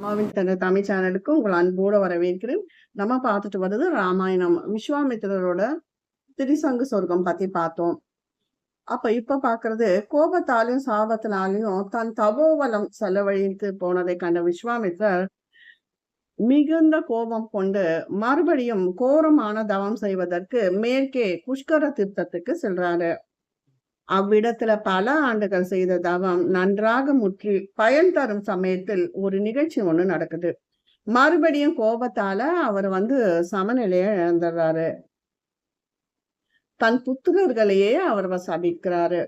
அம்மாவின் தன தமிழ் சேனலுக்கு உங்கள் அன்போடு வரவேற்கிறேன். நம்ம பார்த்துட்டு வர்றது ராமாயணம். விஸ்வாமித்திரரோட திரிசங்கு சொர்க்கம் பத்தி பார்த்தோம். அப்ப இப்ப பாக்குறது கோபத்தாலையும் சாபத்தினாலையும் தன் தபோவலம் செலவழித்து போனதை கண்ட விஸ்வாமித்திரர் மிகுந்த கோபம் கொண்டு மறுபடியும் கோரமான தவம் செய்வதற்கு மேற்கே புஷ்கர தீர்த்தத்துக்கு செல்றாரு. அவ்விடத்துல பல ஆண்டுகள் செய்த தவம் நன்றாக முற்றி பயன் தரும் சமயத்தில் ஒரு நிகழ்ச்சி ஒண்ணு நடக்குது. மறுபடியும் கோபத்தால அவர் வந்து சமநிலையை இழந்துடுறாரு தன் புத்திரர்களையே அவர் சபிக்கிறாரு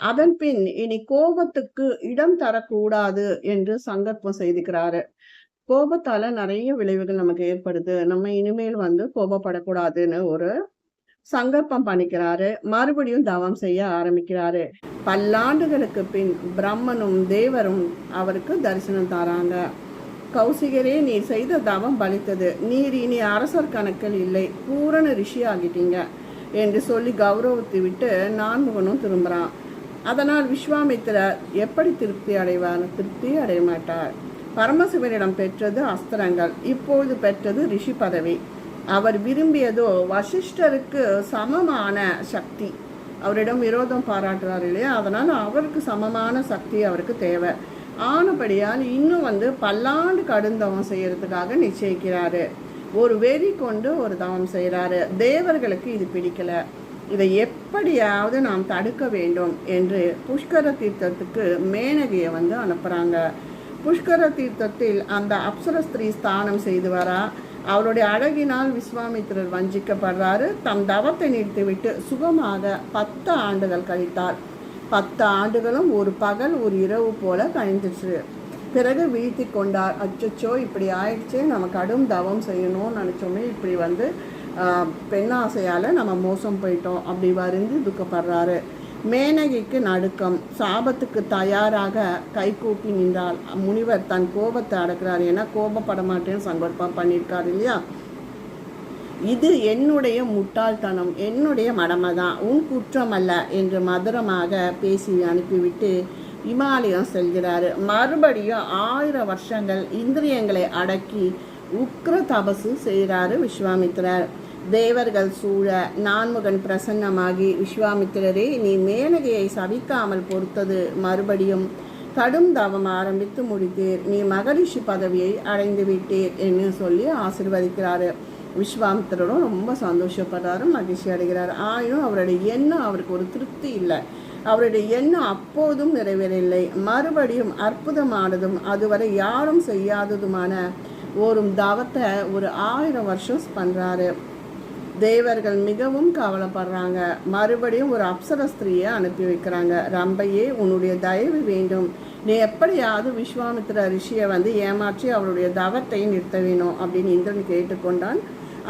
அதன் பின் இனி கோபத்துக்கு இடம் தரக்கூடாது என்று சங்கற்பம் செய்துக்கிறாரு கோபத்தால நிறைய விளைவுகள் நமக்கு ஏற்படுது. நம்ம இனிமேல் வந்து கோபப்படக்கூடாதுன்னு ஒரு சங்கல்பம் பண்ணிக்கிறாரு. மறுபடியும் தவம் செய்ய ஆரம்பிக்கிறாரு. பல்லாண்டுகளுக்கு பின் பிரம்மனும் தேவரும் அவருக்கு தரிசனம் தராங்க. கௌசிகரே நீ செய்த தவம் பலித்தது. நீர் இனி அரசர் கணக்கில் இல்லை. பூரண ரிஷி ஆகிட்டீங்க என்று சொல்லி கௌரவத்தை விட்டு நான்முகனும் திரும்புகிறான் அதனால் விஸ்வாமித்திரர் எப்படி திருப்தி அடைவார்? திருப்தி அடைய மாட்டார் பரமசிவனிடம் பெற்றது அஸ்திரங்கள். இப்பொழுது பெற்றது ரிஷி பதவி. அவர் விரும்பியதோ வசிஷ்டருக்கு சமமான சக்தி. அவரிடம் விரோதம் பாராட்டுறாரு இல்லையா? அதனால் அவருக்கு சமமான சக்தி அவருக்கு தேவை. ஆனபடியால் இன்னும் வந்து பல்லாண்டு கடுந்தவம் செய்யறதுக்காக நிச்சயிக்கிறாரு. ஒரு வெறி கொண்டு ஒரு தவம் செய்கிறாரு தேவர்களுக்கு இது பிடிக்கல. இதை எப்படியாவது நாம் தடுக்க வேண்டும் என்று புஷ்கர தீர்த்தத்துக்கு மேனகியை வந்து அனுப்புகிறாங்க புஷ்கர தீர்த்தத்தில் அந்த அப்சர ஸ்திரீ ஸ்தானம் செய்து வரா. அவருடைய அழகினால் விஸ்வாமித்திரர் வஞ்சிக்கப்படுறாரு. தம் தவத்தை நிறுத்திவிட்டு சுகமாக பத்து ஆண்டுகள் கழித்தார். பத்து ஆண்டுகளும் ஒரு பகல் ஒரு இரவு போல கழிந்துச்சு பிறகு வீழ்த்தி கொண்டார். அச்சச்சோ இப்படி ஆயிடுச்சு நம்ம கடும் தவம் செய்யணும்னு நினச்சோமே இப்படி வந்து பெண்ணாசையால் நம்ம மோசம் போயிட்டோம். அப்படி வருந்து துக்கப்படுறாரு. மேனகிக்கு நடுக்கம். சாபத்துக்கு தயாராக கைகூப்பி நின்றால் முனிவர் தன் கோபத்தை அடக்கிறார். ஏன்னா கோபப்பட மாட்டேன்னு சங்கல்பம் பண்ணியிருக்காரு இல்லையா? இது என்னுடைய முட்டாள்தனம். என்னுடைய மடமை தான் உன் குற்றம் அல்ல என்று மதுரமாக பேசி அனுப்பிவிட்டு இமாலயம் செல்கிறாரு. மறுபடியும் ஆயிரம் வருஷங்கள் இந்திரியங்களை அடக்கி உக்ர தபசு செய்கிறாரு விஸ்வாமித்திரர். தேவர்கள் சூழ நான்முகன் பிரசன்னமாகி விஸ்வாமித்திரரே நீ மேனகையை சவிக்காமல் பொறுத்தது மறுபடியும் கடும் தவம் ஆரம்பித்து முடித்தீர். நீ மகரிஷி பதவியை அடைந்து விட்டீர் என்று சொல்லி ஆசிர்வதிக்கிறாரு. விஸ்வாமித்திரரும் ரொம்ப சந்தோஷப்படுறாரு மகிழ்ச்சி அடைகிறார். ஆயினும் அவருடைய எண்ணம் அவருக்கு ஒரு திருப்தி இல்லை. அவருடைய எண்ணம் அப்போதும் நிறைவேறவில்லை. மறுபடியும் அற்புதமானதும் அதுவரை யாரும் செய்யாததுமான ஒரு தவத்தை ஒரு ஆயிரம் வருஷம் பண்ணுறாரு தேவர்கள் மிகவும் கவலைப்படுறாங்க. மறுபடியும் ஒரு அப்சர ஸ்திரீயை அனுப்பி வைக்கிறாங்க. ரம்பையே உன்னுடைய தயவு வேண்டும். நீ எப்படியாவது விஸ்வாமித்திர ரிஷியை வந்து ஏமாற்றி அவருடைய தவத்தை நிறுத்த வேணும் அப்படின்னு இந்திரன் கேட்டுக்கொண்டான்.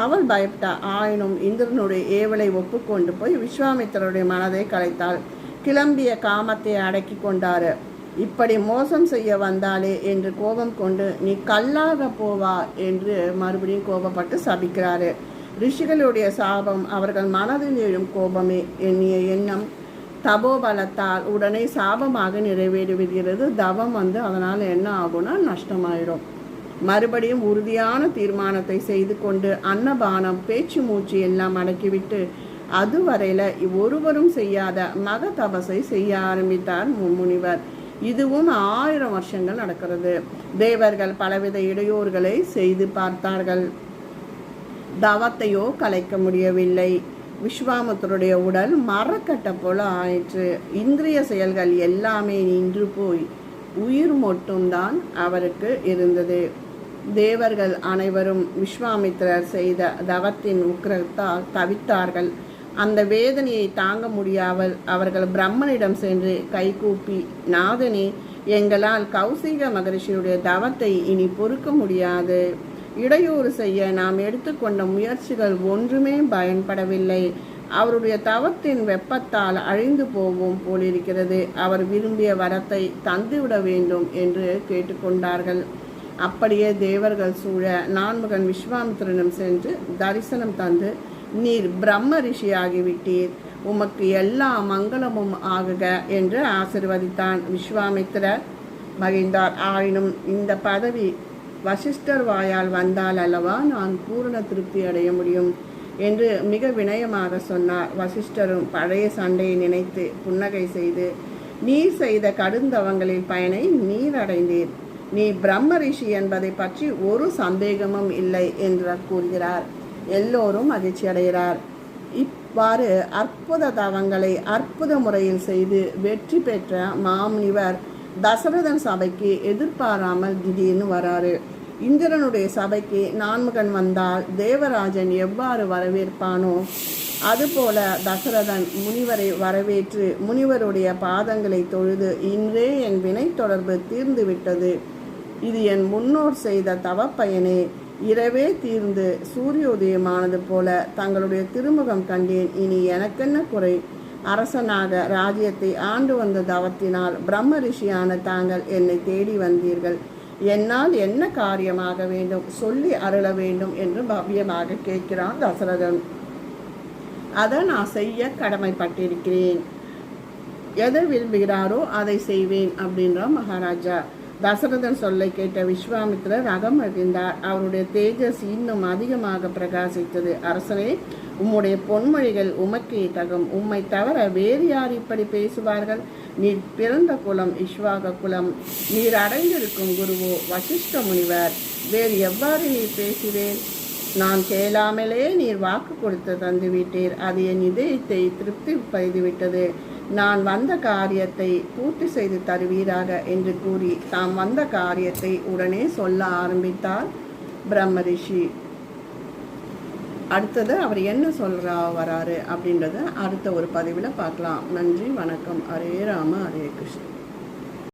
அவள் பயப்பட்டா. ஆயினும் இந்திரனுடைய ஏவலை ஒப்புக்கொண்டு போய் விஸ்வாமித்திரருடைய மனதை கலைத்தாள். கிளம்பிய காமத்தை அடக்கி கொண்டாரு. இப்படி மோசம் செய்ய வந்தாலே என்று கோபம் கொண்டு நீ கல்லாக போவா என்று மறுபடியும் கோபப்பட்டு சபிக்கிறாரு. ரிஷிகளுடைய சாபம் அவர்கள் மனதில் எழும் கோபமே எண்ணிய எண்ணம் தபோபலத்தால் உடனே சாபமாக நிறைவேறிவிடுகிறது. தவம் வந்து அதனால் என்ன ஆகும்னா நஷ்டமாயிடும் மறுபடியும் உறுதியான தீர்மானத்தை செய்து கொண்டு அன்னபானம் பேச்சு மூச்சு எல்லாம் அடக்கிவிட்டு அதுவரையில் ஒருவரும் செய்யாத மக தபசை செய்ய ஆரம்பித்தார் முனிவர் இதுவும் ஆயிரம் வருஷங்கள் நடக்கிறது. தேவர்கள் பலவித இடையூறுகளை செய்து பார்த்தார்கள். தவத்தையோ கலைக்க முடியவில்லை. விஸ்வாமுத்தருடைய உடல் மரக்கட்ட போல ஆயிற்று. இந்திரிய செயல்கள் எல்லாமே நின்று போய் உயிர் மட்டும்தான் அவருக்கு இருந்தது. தேவர்கள் அனைவரும் விஸ்வாமித்திரர் செய்த தவத்தின் உக்கிரத்தால் தவித்தார்கள். அந்த வேதனையை தாங்க முடியாமல் அவர்கள் பிரம்மனிடம் சென்று கைகூப்பி நாதனே எங்களால் கௌசிக மகரிஷியுடைய தவத்தை இனி பொறுக்க முடியாது. இடையூறு செய்ய நாம் எடுத்துக்கொண்ட முயற்சிகள் ஒன்றுமே பயன்படவில்லை. அவருடைய தவத்தின் வெப்பத்தால் அழிந்து போவோம் போலிருக்கிறது. அவர் விரும்பிய வரத்தை தந்துவிட வேண்டும் என்று கேட்டுக்கொண்டார்கள். அப்படியே தேவர்கள் சூழ நான்முகன் விஸ்வாமித்திரனும் சென்று தரிசனம் தந்து நீர் பிரம்ம ரிஷியாகிவிட்டீர். உமக்கு எல்லா மங்களமும் ஆகுக என்று ஆசிர்வதித்தான் விஸ்வாமித்திரர். மகிழ்ந்தார். ஆயினும் இந்த பதவி வசிஷ்டர் வாயால் வந்தால் அல்லவா நான் பூரண திருப்தி அடைய முடியும்? என்று மிக வினயமாக சொன்னார் வசிஷ்டரும். பழைய சண்டையை நினைத்து புன்னகை செய்து நீர் செய்த கடுந்தவங்களின் பயனை நீர் அடைந்தீர். நீ பிரம்ம ரிஷி என்பதை பற்றி ஒரு சந்தேகமும் இல்லை என்று கூறுகிறார். எல்லோரும் மகிழ்ச்சி அடைகிறார். இவ்வாறு அற்புத தவங்களை அற்புத முறையில் செய்து வெற்றி பெற்ற மாமுனிவர் தசரதன் சபைக்கு எதிர்பாராமல் திடீர்னு வராரு. இந்திரனுடைய சபைக்கு நான்முகன் வந்தால் தேவராஜன் எவ்வாறு வரவேற்பானோ அதுபோல தசரதன் முனிவரை வரவேற்று முனிவருடைய பாதங்களை தொழுது இன்றே என் வினை தொடர்பு தீர்ந்து விட்டது இது என் முன்னோர் செய்த தவப்பயனே. இரவே தீர்ந்து சூரியோதயமானது போல தங்களுடைய திருமுகம் கண்டேன். இனி எனக்கென்ன குறை? அரசனாக ராஜ்யத்தை ஆண்டு வந்த தவத்தினால் பிரம்ம ரிஷியான தாங்கள் என்னை தேடி வந்தீர்கள். என்னால் என்ன காரியமாக வேண்டும்? சொல்லி அருள வேண்டும் என்று பவ்யமாக கேட்கிறான் தசரதன். அதை நான் செய்ய கடமைப்பட்டிருக்கிறேன். எதை விரும்புகிறாரோ அதை செய்வேன் அப்படின்றான் மகாராஜா. தசரதன் சொல்லை கேட்ட விஸ்வாமித்திரர் அகம் மகிழ்ந்தார் அவருடைய தேஜஸ் இன்னும் அதிகமாக பிரகாசித்தது. அரசரே உம்முடைய பொன்மொழிகள் உமக்கே தகும். உம்மை தவிர வேறு யார் இப்படி பேசுவார்கள்? நீர் பிறந்த குலம் இஷ்வாக குலம். நீர் அடைந்திருக்கும் குருவோ வசிஷ்ட முனிவர். வேறு எவ்வாறு நீர் பேசுவேன்? நான் கேளாமலே நீர் வாக்கு கொடுத்து தந்துவிட்டீர். அது என் இதயத்தை திருப்தி செய்துவிட்டது நான் வந்த காரியத்தை பூர்த்தி செய்து தருவீராக என்று கூறி தாம் வந்த காரியத்தை உடனே சொல்ல ஆரம்பித்தார் பிரம்ம ரிஷி. அடுத்தது அவர் என்ன சொல்றா வராரு அப்படின்றத அடுத்த ஒரு பதிவில் பார்க்கலாம். நன்றி வணக்கம். ஹரே ராம ஹரே கிருஷ்ணன்